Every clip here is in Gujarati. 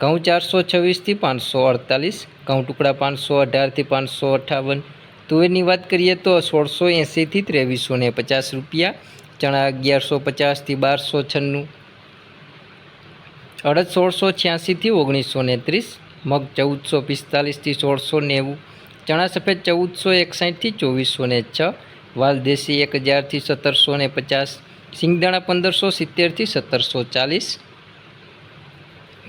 ઘઉં ચારસો છવ્વીસથી પાંચસો અડતાલીસ ઘઉં ટુકડા પાંચસો અઢારથી પાંચસો અઠ્ઠાવન તુવેરની વાત કરીએ તો સોળસો એંસીથી ત્રેવીસો ને પચાસ રૂપિયા, ચણા અગિયારસો પચાસથી બારસો છન્નું. અડદ સોળસો છ્યાસીથી ઓગણીસો ને ત્રીસ, મગ ચૌદસો પિસ્તાલીસથી સોળસો નેવું, ચણા સફેદ ચૌદસો એકસાઠથી ચોવીસો ને છ, વાલ દેશી એક હજારથી સત્તરસો ને પચાસ, સિંગદાણા પંદરસો સિત્તેરથી સત્તરસો ચાલીસ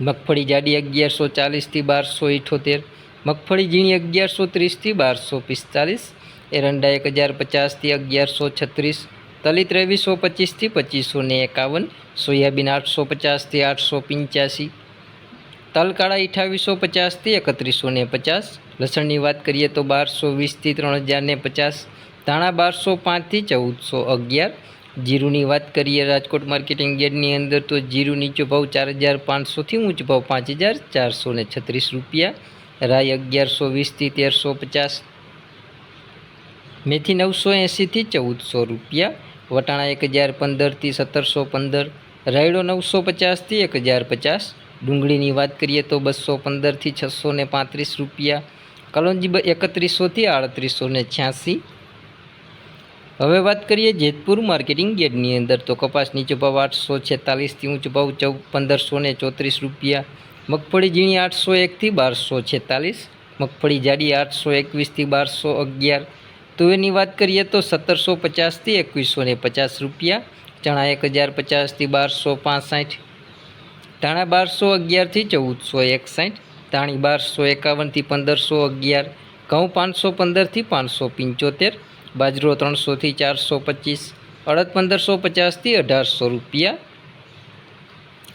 મગફળી જાડી અગિયારસો ચાલીસથી બારસો ઇઠોતેર, મગફળી ઝીણી અગિયારસો ત્રીસથી બારસો પિસ્તાલીસ એરંડા એક હજાર પચાસથી અગિયારસો છત્રીસ તલી ત્રેવીસો પચીસથી પચીસો ને એકાવન, સોયાબીન આઠસો પચાસથી આઠસો પંચ્યાસી, તલકાળા અઠાવીસો પચાસથી એકત્રીસો ને પચાસ, લસણની વાત કરીએ તો બારસો વીસથી ત્રણ હજાર ને પચાસ, ધાણા બારસો પાંચથી ચૌદસો અગિયાર જીરુની વાત કરીએ રાજકોટ માર્કેટિંગ યાર્ડની અંદર, તો જીરું નીચો ભાવ ચાર હજાર પાંચસોથી ઊંચો ભાવ પાંચ હજાર ચારસો ને છત્રીસ રૂપિયા. રાય અગિયારસો વીસથી તેરસો પચાસ. મેથી નવસો એંસીથી ચૌદસો રૂપિયા. વટાણા એક હજાર પંદરથી સત્તરસો પંદર. રાયડો નવસો પચાસથી એક હજાર પચાસ. ડુંગળીની વાત કરીએ તો બસો પંદરથી છસો ને પાંત્રીસ રૂપિયા. કલોંજી એકત્રીસોથી આડત્રીસો ને છ્યાસી. હવે વાત કરીએ જેતપુર માર્કેટિંગ યાર્ડની અંદર, તો કપાસ નીચો ભાવ આઠસો છેતાલીસથી ઊંચો ભાવ ચૌ, પંદરસો ને ચોત્રીસ રૂપિયા. મગફળી ઝીણી આઠસો એકથી બારસો છેતાલીસ. મગફળી જાડી આઠસો એકવીસથી બારસો અગિયાર. તુવેરની વાત કરીએ તો સત્તરસો પચાસથી એકવીસો ને પચાસ રૂપિયા. ચણા એક હજાર પચાસથી બારસો પાસઠ. ધાણા બારસો અગિયારથી ચૌદસો એકસાઠ. ધાણી બારસો એકાવનથી પંદરસો અગિયાર. ઘઉં પાંચસો પંદરથી પાંચસો પંચોતેર. બાજરો ત્રણસોથી ચારસો પચીસ, અડદ પંદરસો પચાસથી અઢારસો રૂપિયા,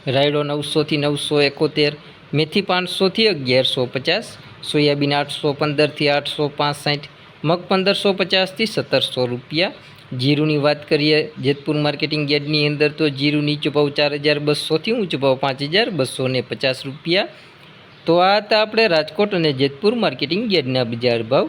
રાયડો નવસોથી નવસો એકોતેર, મેથી પાંચસોથી અગિયારસો પચાસ, સોયાબીન આઠસો પંદરથી આઠસો પાંસઠ, મગ પંદરસો પચાસથી સત્તરસો રૂપિયા. જીરુની વાત કરીએ જેતપુર માર્કેટિંગ યાર્ડની અંદર તો જીરું નીચો ભાવ ચાર હજાર બસોથી ઊંચો ભાવ પાંચ હજાર બસો ને પચાસ રૂપિયા. તો આ હતા આપણે રાજકોટ અને જેતપુર માર્કેટિંગ યાર્ડના બજાર ભાવ.